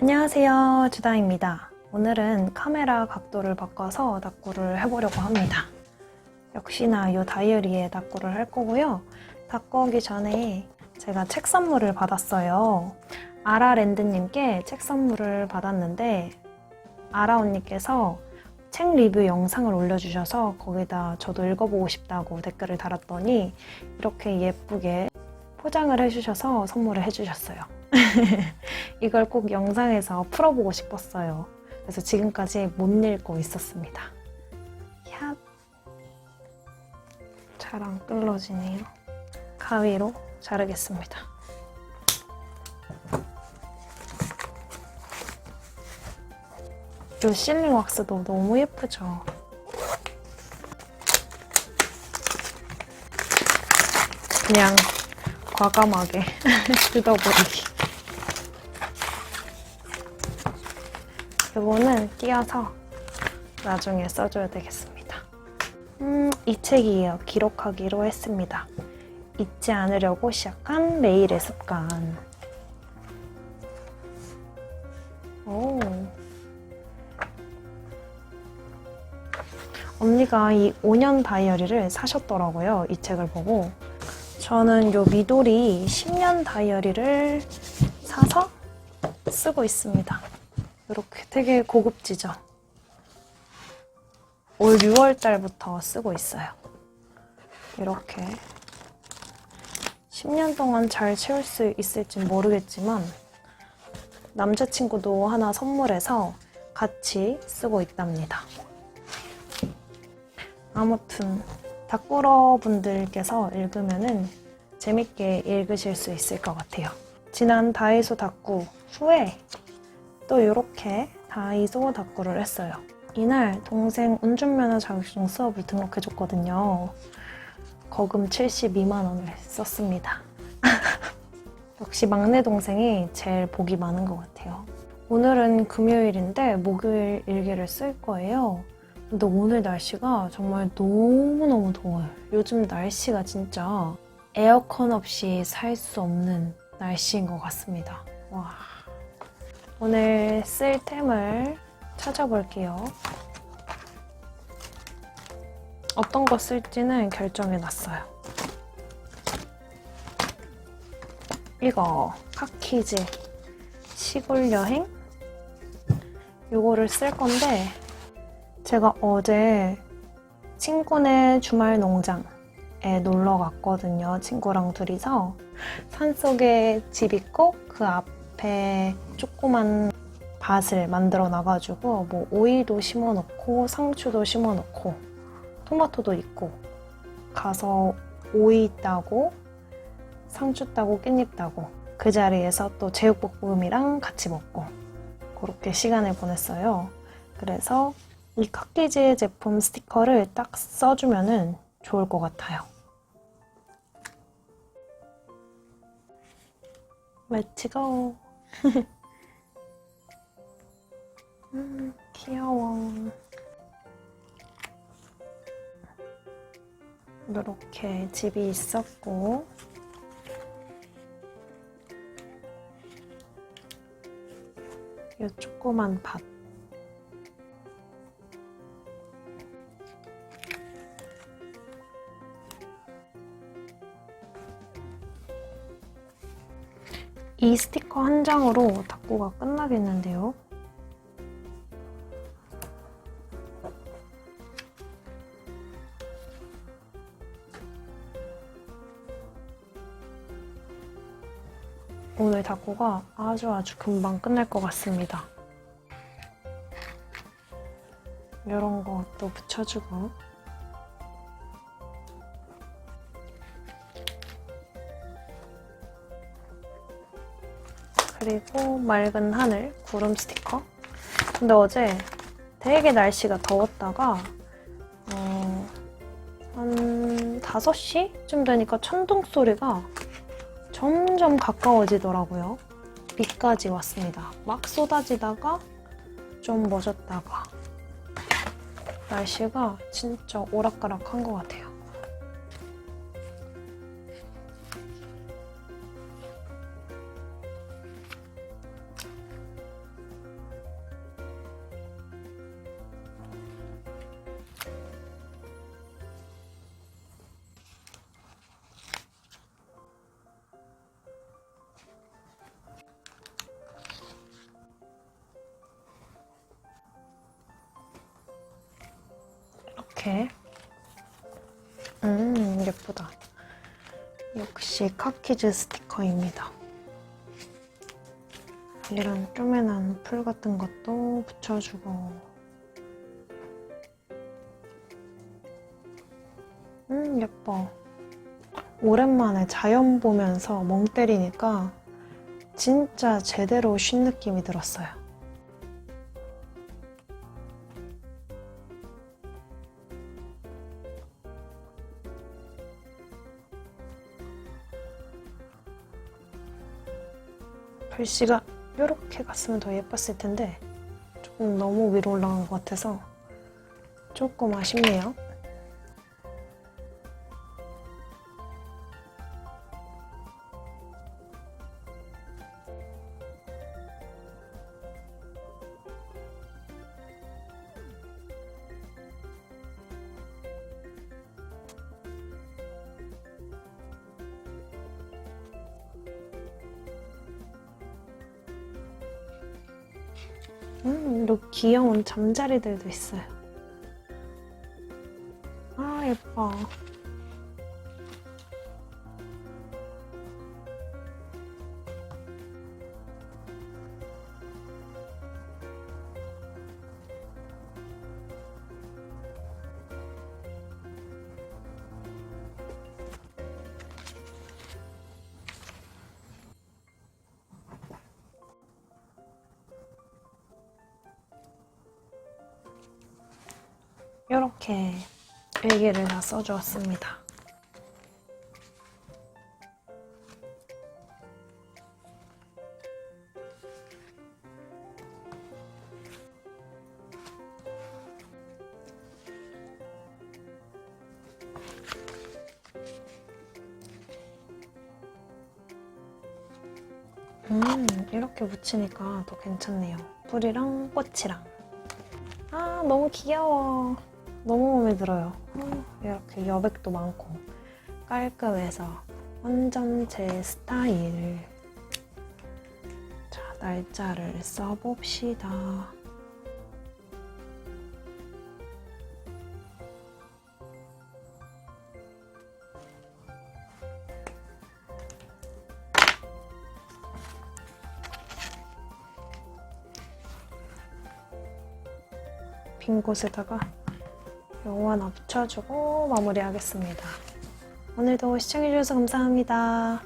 안녕하세요. 주다입니다. 오늘은 카메라 각도를 바꿔서 닦구를 해보려고 합니다. 역시나 이 다이어리에 닦구를 할 거고요. 닦고 오기 전에 제가 책 선물을 받았어요. 아라랜드님께 책 선물을 받았는데 아라 언니께서 책 리뷰 영상을 올려주셔서 거기다 저도 읽어보고 싶다고 댓글을 달았더니 이렇게 예쁘게 포장을 해주셔서 선물을 해주셨어요. 이걸 꼭 영상에서 풀어보고 싶었어요. 그래서 지금까지 못 읽고 있었습니다. 야, 잘 안 끌러지네요. 가위로 자르겠습니다. 이 실링 왁스도 너무 예쁘죠? 그냥 과감하게 뜯어버리기. 이거는 띄어서 나중에 써줘야 되겠습니다. 음, 이 책이에요. 기록하기로 했습니다. 잊지 않으려고 시작한 매일의 습관. 오. 언니가 이 5년 다이어리를 사셨더라고요. 이 책을 보고. 저는 요 미도리 10년 다이어리를 사서 쓰고 있습니다. 이렇게 되게 고급지죠? 올 6월 달부터 쓰고 있어요. 이렇게 10년 동안 잘 채울 수 있을지 모르겠지만 남자친구도 하나 선물해서 같이 쓰고 있답니다. 아무튼 닭꾸러 분들께서 읽으면은 재밌게 읽으실 수 있을 것 같아요. 지난 다이소 닭구 후에 또 이렇게 다이소 닭구를 했어요. 이날 동생 운전면허 자격증 수업을 등록해줬거든요. 거금 72만 원을 썼습니다. 역시 막내 동생이 제일 복이 많은 것 같아요. 오늘은 금요일인데 목요일 일기를 쓸 거예요. 근데 오늘 날씨가 정말 너무너무 더워요. 요즘 날씨가 진짜 에어컨 없이 살 수 없는 날씨인 것 같습니다. 와. 오늘 쓸 템을 찾아볼게요. 어떤 거 쓸지는 결정해 놨어요. 이거 카키즈 시골 여행 요거를 쓸 건데 제가 어제 친구네 주말 농장에 놀러 갔거든요. 친구랑 둘이서 산속에 집 있고 그 앞 에 조그만 밭을 만들어 놔가지고 뭐 오이도 심어 놓고 상추도 심어 놓고 토마토도 있고 가서 오이 따고 상추 따고 깻잎 따고 그 자리에서 또 제육볶음이랑 같이 먹고 그렇게 시간을 보냈어요. 그래서 이 카키즈 제품 스티커를 딱 써주면은 좋을 것 같아요. Let's. 음, 귀여워. 이렇게 집이 있었고, 이 조그만 밭. 이 스티커 한 장으로 닦고가 끝나겠는데요. 오늘 닦고가 아주 아주 금방 끝날 것 같습니다. 이런 것도 붙여주고 그리고 맑은 하늘 구름 스티커 근데 어제 되게 날씨가 더웠다가 어, 한 5시쯤 되니까 천둥 소리가 점점 가까워지더라고요. 비까지 왔습니다. 막 쏟아지다가 좀 멎었다가 날씨가 진짜 오락가락한 것 같아요. 이렇게 음 예쁘다. 역시 카키즈 스티커입니다. 이런 쪼매난 풀 같은 것도 붙여주고 음 예뻐. 오랜만에 자연 보면서 멍 때리니까 진짜 제대로 쉰 느낌이 들었어요. 글씨가 이렇게 갔으면 더 예뻤을 텐데 조금 너무 위로 올라간 것 같아서 조금 아쉽네요. 음, 이렇게 귀여운 잠자리들도 있어요. 아, 예뻐. 이렇게 일기를 다 써주었습니다. 음, 이렇게 붙이니까 더 괜찮네요. 풀이랑 꽃이랑. 아, 너무 귀여워. 너무 마음에 들어요. 어, 이렇게 여백도 많고 깔끔해서 완전 제 스타일. 자, 날짜를 써봅시다. 빈 곳에다가 요거 하나 붙여주고 마무리하겠습니다. 오늘도 시청해주셔서 감사합니다.